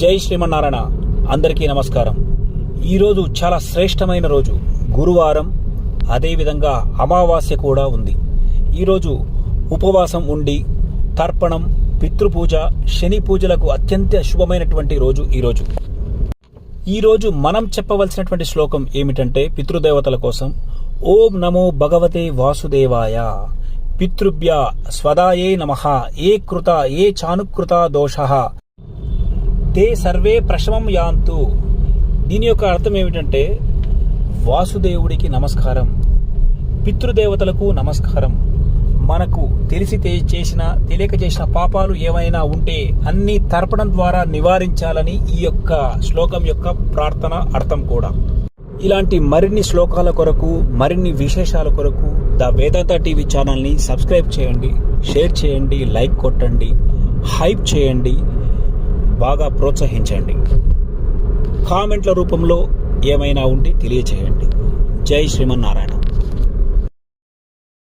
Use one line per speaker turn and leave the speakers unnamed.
జై శ్రీమన్నారాయణ. అందరికీ నమస్కారం. ఈరోజు చాలా శ్రేష్టమైన రోజు. గురువారం అదేవిధంగా అమావాస్య కూడా ఉంది. ఈరోజు ఉపవాసం ఉండి తర్పణం పితృపూజ శని పూజలకు అత్యంత శుభమైనటువంటి రోజు ఈరోజు. ఈరోజు మనం చెప్పవలసినటువంటి శ్లోకం ఏమిటంటే పితృదేవతల కోసం ఓం నమో భగవతే వాసుదేవాయ పితృభ్య స్వదాయే నమ ఏ కృత ఏ చానుకృత దోష తే సర్వే ప్రశమం యాంతు. దీని యొక్క అర్థం ఏమిటంటే వాసుదేవుడికి నమస్కారం పితృదేవతలకు నమస్కారం. మనకు తెలిసి చేసిన తెలియక చేసిన పాపాలు ఏమైనా ఉంటే అన్ని తర్పణం ద్వారా నివారించాలని ఈ యొక్క శ్లోకం యొక్క ప్రార్థన అర్థం కూడా. ఇలాంటి మరిన్ని శ్లోకాల కొరకు మరిన్ని విశేషాల కొరకు ద వేదాంత టీవీ ఛానల్ని సబ్స్క్రైబ్ చేయండి షేర్ చేయండి లైక్ కొట్టండి హైప్ చేయండి. బాగా ప్రోత్సహించండి. కామెంట్ల రూపంలో ఏమైనా ఉంటే తెలియచేయండి. జై శ్రీమన్నారాయణ.